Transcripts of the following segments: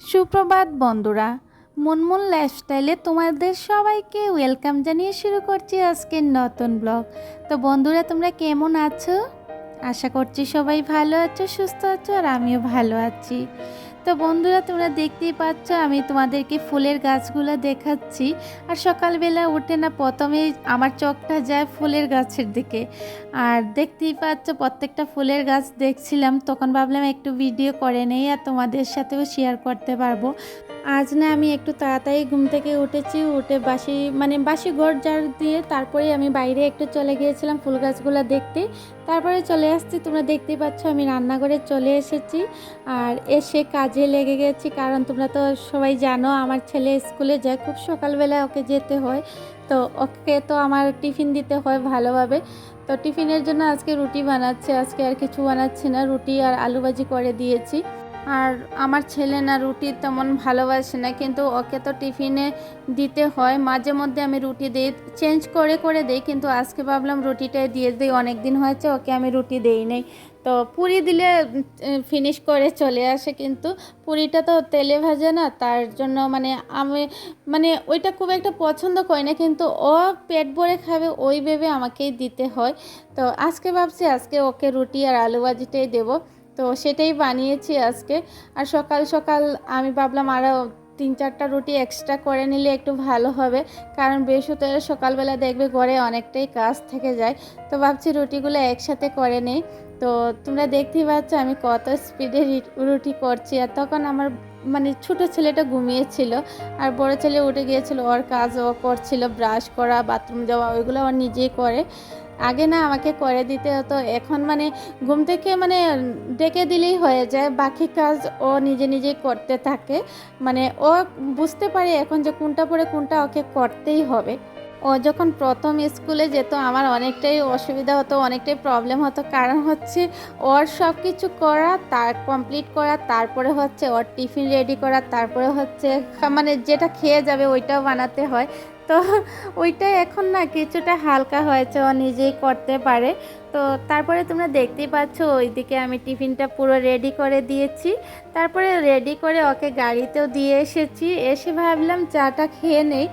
সুপ্রভাত বন্ধুরা, মুনমুন লাইফস্টাইলে তোমাদের সবাইকে ওয়েলকাম জানিয়ে শুরু করছি আজকের নতুন ব্লগ তো বন্ধুরা, তোমরা কেমন আছো? আশা করছি সবাই ভালো আছো, সুস্থ আছো, আর আমিও ভালো আছি। তো বন্ধুরা, তোমরা দেখতেই পাচ্ছ আমি তোমাদেরকে ফুলের গাছগুলো দেখাচ্ছি। আর সকালবেলা উঠে না প্রথমে আমার চোখটা যায় ফুলের গাছের দিকে। আর দেখতেই পাচ্ছ প্রত্যেকটা ফুলের গাছ দেখছিলাম, তখন ভাবলাম একটু ভিডিও করে নেই আর তোমাদের সাথেও শেয়ার করতে পারব। আজ না আমি একটু তাড়াতাড়ি ঘুম থেকে উঠেছি, উঠে বাসি মানে বাসি ঘর ঝাড় দিয়ে তারপরে আমি বাইরে একটু চলে গিয়েছিলাম ফুল গাছগুলো দেখতে। তারপরে চলে আসছি, তোমরা দেখতেই পাচ্ছ আমি রান্নাঘরে চলে এসেছি। আর এসে কাজে লেগে গেছি, কারণ তোমরা তো সবাই জানো আমার ছেলে স্কুলে যায়, খুব সকালবেলা ওকে যেতে হয়। তো ওকে তো আমার টিফিন দিতে হয় ভালোভাবে। তো টিফিনের জন্য আজকে রুটি বানাচ্ছে, আজকে আর কিছু বানাচ্ছি না, রুটি আর আলু ভাজি করে দিয়েছি। আর আমার ছেলে না রুটি তেমন ভালোবাসে না, কিন্তু ওকে তো টিফিনে দিতে হয়। মাঝে মধ্যে আমি রুটি দিই, চেঞ্জ করে করে দিই, কিন্তু আজকে ভাবলাম রুটিটাই দিয়ে দিই অনেক দিন হয়েছে ওকে আমি রুটি দেই নাই। তো পুরি দিলে ফিনিশ করে চলে আসে, কিন্তু পুরিটা তো তেলে ভাজে না, তার জন্য মানে আমি মানে ওইটা খুব একটা পছন্দ করি না, কিন্তু ও পেট ভরে খাবে, ওই ভেবে আমাকেই দিতে হয়। তো আজকে ভাবছি আজকে ওকে রুটি আর আলু ভাজিটাই দেবো। তো সেটাই বানিয়েছি আজকে। আর সকাল সকাল আমি ভাবলাম আরও তিন চারটা রুটি এক্সট্রা করে নিলে একটু ভালো হবে। কারণ বৃহস্পতিবার সকালবেলা দেখবে ঘরে অনেকটাই কাজ থেকে যায়। তো ভাবছি রুটিগুলো একসাথে করে নেই। তো তোমরা দেখতেই পাচ্ছ আমি কত স্পিডে রুটি করছি। আর তখন আমার মানে ছোট ছেলেটা ঘুমিয়েছিল। আর বড় ছেলে উঠে গিয়েছিল, ওর কাজ ও করছিল ব্রাশ করা বাথরুম যাওয়া, ওইগুলো ও নিজেই করে। আগে না আমাকে করে দিতে হতো। এখন মানে ঘুম থেকে মানে ডেকে দিলেই হয়ে যায়। বাকি কাজ ও নিজে নিজেই করতে থাকে। মানে ও বুঝতে পারে এখন যে কোনটা পরে কোনটা ওকে করতেই হবে। ও যখন প্রথম স্কুলে যেত আমার অনেকটাই অসুবিধা হতো, অনেকটাই প্রবলেম হতো। কারণ হচ্ছে ওর সব কিছু করা, তার কমপ্লিট করা, তারপরে হচ্ছে ওর টিফিন রেডি করা, তারপরে হচ্ছে মানে যেটা খেয়ে যাবে ওইটাও বানাতে হয়। তো ওইটা এখন না কিছুটা হালকা হয়েছে, ও নিজেই করতে পারে। তো তারপরে তোমরা দেখতেই পাচ্ছ, ওইদিকে আমি টিফিনটা পুরো রেডি করে দিয়েছি। তারপরে রেডি করে ওকে গাড়িতেও দিয়ে এসেছি। এসে ভাবলাম চাটা খেয়ে নেই।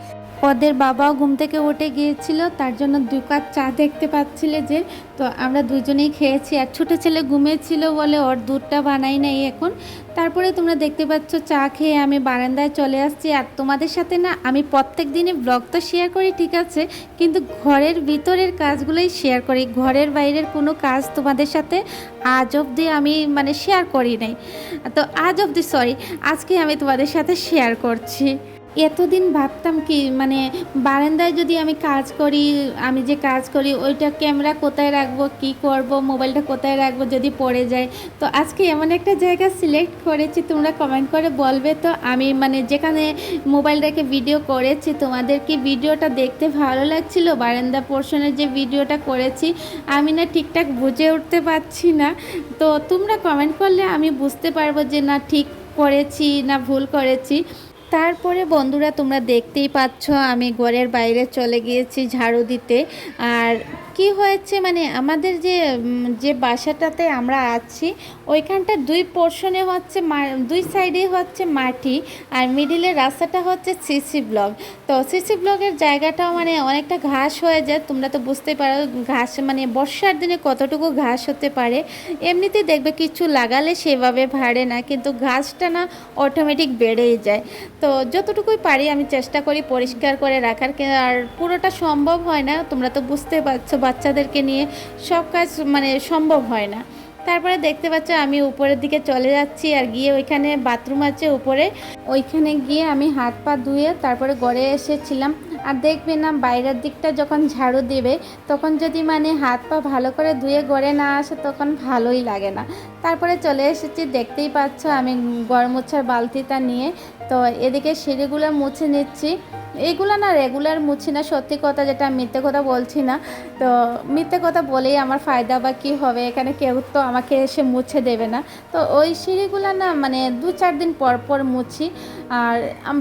ওদের বাবাও ঘুম থেকে উঠে গিয়েছিল, তার জন্য দু কাপ চা দেখতে পাচ্ছিলে যে, তো আমরা দুজনেই খেয়েছি আর ছোটো ছেলে ঘুমিয়েছিল বলে ওর দুধটা বানাই নাই এখন। তারপরে তোমরা দেখতে পাচ্ছ চা খেয়ে আমি বারান্দায় চলে আসছি আর তোমাদের সাথে না আমি প্রত্যেক দিনে ব্লগ তো শেয়ার করি, ঠিক আছে? কিন্তু ঘরের ভিতরের কাজগুলোই শেয়ার করি, ঘরের বাইরের কোনো কাজ তোমাদের সাথে আজ অবধি আমি মানে শেয়ার করি নাই। তো আজ অবধি সরি আজকে আমি তোমাদের সাথে শেয়ার করছি। এতদিন ভাবতাম কি মানে বারান্দায় যদি আমি কাজ করি, আমি যে কাজ করি, ওইটা ক্যামেরা কোথায় রাখব, কি করব মোবাইলটা কোথায় রাখব যদি পড়ে যায়। তো আজকে এমন একটা জায়গা সিলেক্ট করেছি, তোমরা কমেন্ট করে বলবে। তো আমি মানে যেখানে মোবাইল রেখে ভিডিও করেছি, তোমাদেরকে ভিডিওটা দেখতে ভালো লাগছিল, বারান্দা পোর্শনের যে ভিডিওটা করেছি, আমি না ঠিকঠাক বুঝে উঠতে পারছি না। তো তোমরা কমেন্ট করলে আমি বুঝতে পারব যে না ঠিক করেছি না ভুল করেছি। তারপরে বন্ধুরা তোমরা দেখতেই পাচ্ছ আমি ঘরের বাইরে চলে গিয়েছি ঝাড়ু দিতে। আর কি হয়েছে? মানে আমাদের যে যে বাসাটাতে আমরা আছি, ওইখানটা দুই পোর্শনে হচ্ছে দুই সাইডে হচ্ছে মাটি, আর মিডিলের রাস্তাটা হচ্ছে সিসি ব্লক তো সিসি ব্লকের জায়গাটাও মানে অনেকটা ঘাস হয়ে যায়, তোমরা তো বুঝতেই পারো ঘাস মানে বর্ষার দিনে কতটুকু ঘাস হতে পারে। এমনিতে দেখবে কিছু লাগালে সেভাবে ভাড়ে না, কিন্তু ঘাসটা না অটোমেটিক বেড়েই যায়। তো যতটুকুই পারি আমি চেষ্টা করি পরিষ্কার করে রাখার আর পুরোটা সম্ভব হয় না, তোমরা তো বুঝতে পারছ বাচ্চাদেরকে নিয়ে সব কাজ মানে সম্ভব হয় না। তারপরে দেখতে পাচ্ছ আমি উপরের দিকে চলে যাচ্ছি আর গিয়ে ওইখানে বাথরুম আছে উপরে। ওইখানে গিয়ে আমি হাত পা ধুয়ে তারপরে গড়ে এসেছিলাম। আর দেখবে না, বাইরের দিকটা যখন ঝাড়ু দেবে, তখন যদি মানে হাত পা ভালো করে ধুয়ে গড়ে না আসে, তখন ভালোই লাগে না। তারপরে চলে এসেছি, দেখতেই পাচ্ছ আমি গড় মোছার বালতিটা নিয়ে। তো এদিকে সিঁড়িগুলো মুছে নিচ্ছি। এগুলো না রেগুলার মুছি না, সত্যি কথা যেটা মিথ্যে কথা বলছি না। তো মিথ্যে কথা বলেই আমার ফায়দা বা কী হবে, এখানে কেউ তো আমাকে এসে মুছে দেবে না। তো ওই সিঁড়িগুলো না মানে দু চার দিন পর পর মুছি। আর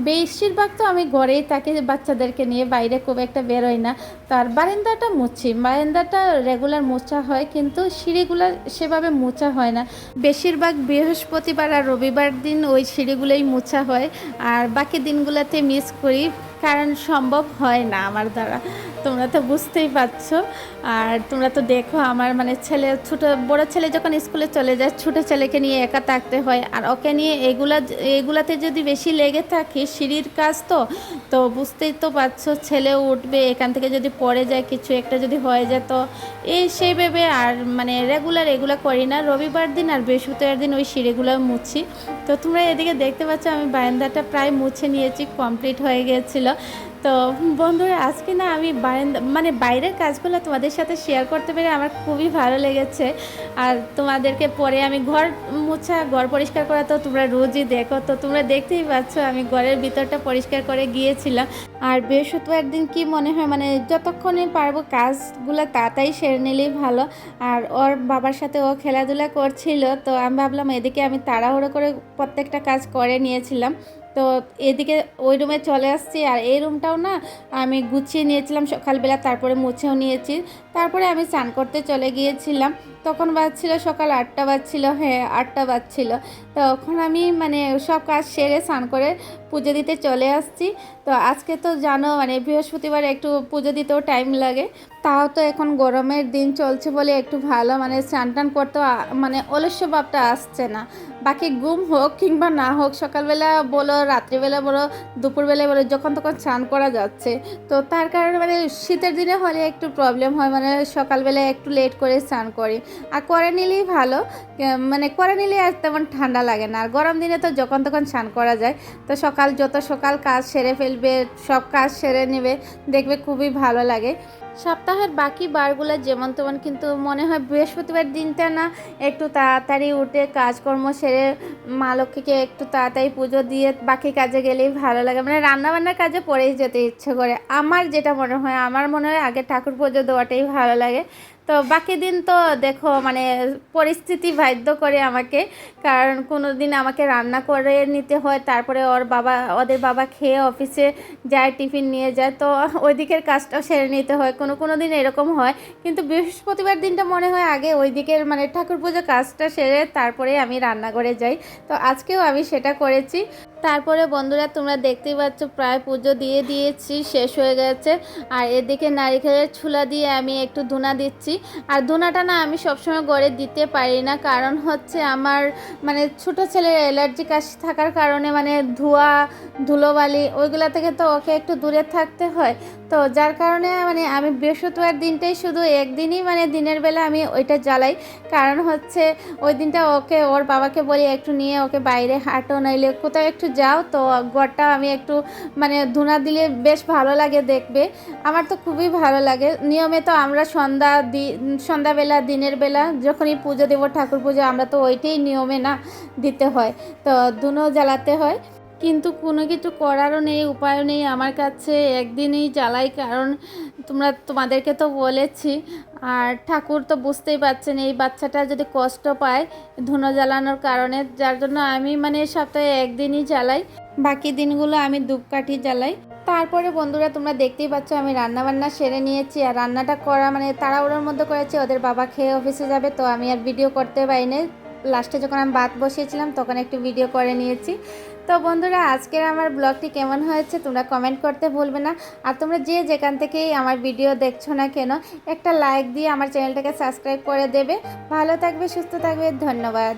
বেশিরভাগ তো আমি ঘরেই থাকি, বাচ্চাদেরকে নিয়ে বাইরে খুব একটা বেরোই না। তার বারান্দাটা মুছি, বারান্দাটা রেগুলার মোছা হয়, কিন্তু সিঁড়িগুলো সেভাবে মোছা হয় না। বেশিরভাগ বৃহস্পতিবার আর রবিবার দিন ওই সিঁড়িগুলোই মোছা হয়, আর বাকি দিনগুলোতে মিস করি, কারণ সম্ভব হয় না আমার দ্বারা। তোমরা তো বুঝতেই পারছ। আর তোমরা তো দেখো, আমার মানে ছেলে, ছোটো, বড় ছেলে যখন স্কুলে চলে যায়, ছোটো ছেলেকে নিয়ে একা থাকতে হয়। আর ওকে নিয়ে এগুলা, এগুলাতে যদি বেশি লেগে থাকি, সিঁড়ির কাজ তো তো বুঝতেই তো পারছ, ছেলে উঠবে, এখান থেকে যদি পড়ে যায়, কিছু একটা যদি হয়ে যায় তো, এই সেই ভেবে আর মানে রেগুলার এগুলো করি না। রবিবার দিন আর বৃহস্পতিবার দিন ওই সিঁড়িগুলো মুছি। তো তোমরা এদিকে দেখতে পাচ্ছ, আমি বারান্দাটা প্রায় মুছে নিয়েছি কমপ্লিট হয়ে গিয়েছিল তো বন্ধুরা, আজকে না আমি বারান্দা মানে বাইরের কাজগুলো তোমাদের সাথে শেয়ার করতে পেরে আমার খুবই ভালো লেগেছে। আর তোমাদেরকে পরে আমি ঘর মুছা, ঘর পরিষ্কার করা তো তোমরা রোজই দেখো, তো তোমরা দেখতেই পাচ্ছ আমি ঘরের ভিতরটা পরিষ্কার করে গিয়েছিলাম। আর বৃহস্পতিবার দিন কি মনে হয় মানে যতক্ষণে পারব কাজগুলো তাড়াতাড়ি সেরে নিলেই ভালো। আর ওর বাবার সাথে ও খেলাধুলা করছিল, তো আমি ভাবলাম এদিকে আমি তাড়াহুড়ো করে প্রত্যেকটা কাজ করে নিয়েছিলাম। তো এদিকে ওই রুমে চলে আসছি আর এই রুমটাও না আমি গুছিয়ে নিয়েছিলাম সকালবেলা, তারপরে মুছেও নিয়েছি। তারপরে আমি স্নান করতে চলে গিয়েছিলাম। তখন বাজছিল সকাল আটটা বাজছিল হ্যাঁ আটটা বাজছিল। তখন আমি মানে সব কাজ সেরে স্নান করে পুজো দিতে চলে আসছি। তো আজকে তো জানো মানে বৃহস্পতিবার একটু পুজো দিতেও টাইম লাগে। তাও তো এখন গরমের দিন চলছে বলে একটু ভালো মানে স্নান টান করতে মানে অলস্য ভাবটা আসছে না। বাকি ঘুম হোক কিংবা না হোক, সকালবেলা বলো, রাত্রিবেলা বলো দুপুরবেলা বলো, যখন তখন স্নান করা যাচ্ছে। তো তার কারণে মানে শীতের দিনে হলে একটু প্রবলেম হয় মানে সকালবেলা একটু লেট করে স্নান করি। আর করে নিলেই ভালো মানে করে নিলে আর তেমন ঠান্ডা লাগে না। আর গরম দিনে তো যখন তখন স্নান করা যায়। তো সকাল, যত সকাল কাজ সেরে ফেলবে, সব কাজ সেরে নেবে, দেখবে খুবই ভালো লাগে। সপ্তাহের বাকি বারগুলো যেমন তেমন, কিন্তু মনে হয় বৃহস্পতিবার দিনটা না, একটু তাড়াতাড়ি উঠে কাজকর্ম সেরে মা লক্ষ্মীকে একটু তাড়াতাড়ি পুজো দিয়ে বাকি কাজে গেলেই ভালো লাগে। মানে রান্নাবান্নার কাজে পরেই যেতে ইচ্ছে করে। আমার যেটা মনে হয়, আমার মনে হয় আগে ঠাকুর পুজো দেওয়াটাই ভালো লাগে। তো বাকি দিন তো দেখো মানে পরিস্থিতি বাধ্য করে আমাকে। কারণ কোনো দিন আমাকে রান্না করে নিতে হয়, তারপরে ওর বাবা, ওদের বাবা খেয়ে অফিসে যায়, টিফিন নিয়ে যায়। তো ওই দিকের কাজটাও সেরে নিতে হয়। কোনো কোনো দিন এরকম হয়। কিন্তু বৃহস্পতিবার দিনটা মনে হয় আগে ওই দিকের মানে ঠাকুর পুজো কাজটা সেরে তারপরে আমি রান্নাঘরে যাই। তো আজকেও আমি সেটা করেছি। তারপরে বন্ধুরা তোমরা দেখতেই পাচ্ছ, প্রায় পুজো দিয়ে দিয়েছি, শেষ হয়ে গেছে। আর এদিকে নারিকেলের ছুলা দিয়ে আমি একটু ধুনা দিচ্ছি। আর ধুনাটা না আমি সবসময় গড়ে দিতে পারি না, কারণ হচ্ছে আমার মানে ছোট ছেলের অ্যালার্জি কাশি থাকার কারণে মানে ধোয়া, ধুলোবালি ওইগুলা থেকে তো ওকে একটু দূরে থাকতে হয়। তো যার কারণে মানে আমি বৃহস্পতিবার দিনটাই শুধু একদিনই মানে দিনের বেলা আমি ওইটা জ্বালাই। কারণ হচ্ছে ওই দিনটা ওকে, ওর বাবাকে বলি একটু নিয়ে ওকে বাইরে হাঁটো, নাইলে কোথাও একটু যাও, তো ঘরটা আমি একটু মানে ধুনা দিলে বেশ ভালো লাগে দেখবে। আমার তো খুবই ভালো লাগে। নিয়মে তো আমরা সন্ধ্যা দি, সন্ধ্যাবেলা, দিনের বেলা যখনই পুজো দেবো, ঠাকুর পুজো, আমরা তো ওইটাই নিয়মে না দিতে হয়। তো ধুনো জ্বালাতে হয়। কিন্তু কোনো কিছু করারও নেই, উপায়ও নেই আমার কাছে। একদিনই জ্বালাই, কারণ তোমরা তোমাদেরকে তো বলেছি, আর ঠাকুর তো বুঝতেই পারছেন, এই বাচ্চাটা যদি কষ্ট পায় ধুনো জ্বালানোর কারণে, যার জন্য আমি মানে সপ্তাহে একদিনই জ্বালাই, বাকি দিনগুলো আমি ধূপকাঠি জ্বালাই। তারপরে বন্ধুরা, তোমরা দেখতেই পাচ্ছ আমি রান্না বান্না সেরে নিয়েছি, আর রান্নাটা করা মানে তাড়াহুড়োর মধ্যে করেছি, ওদের বাবা খেয়ে অফিসে যাবে, তো আমি আর ভিডিও করতে পারিনি। লাস্টে যখন আমি ভাত বসিয়েছিলাম, তখন একটু ভিডিও করে নিয়েছি। তো বন্ধুরা, আজকের আমার ব্লগটি কেমন হয়েছে তোমরা কমেন্ট করতে ভুলবে না। আর তোমরা যে যেখান থেকেই আমার ভিডিও দেখছ না কেন, একটা লাইক দিয়ে আমার চ্যানেলটাকে সাবস্ক্রাইব করে দেবে। ভালো থাকবে, সুস্থ থাকবে, ধন্যবাদ।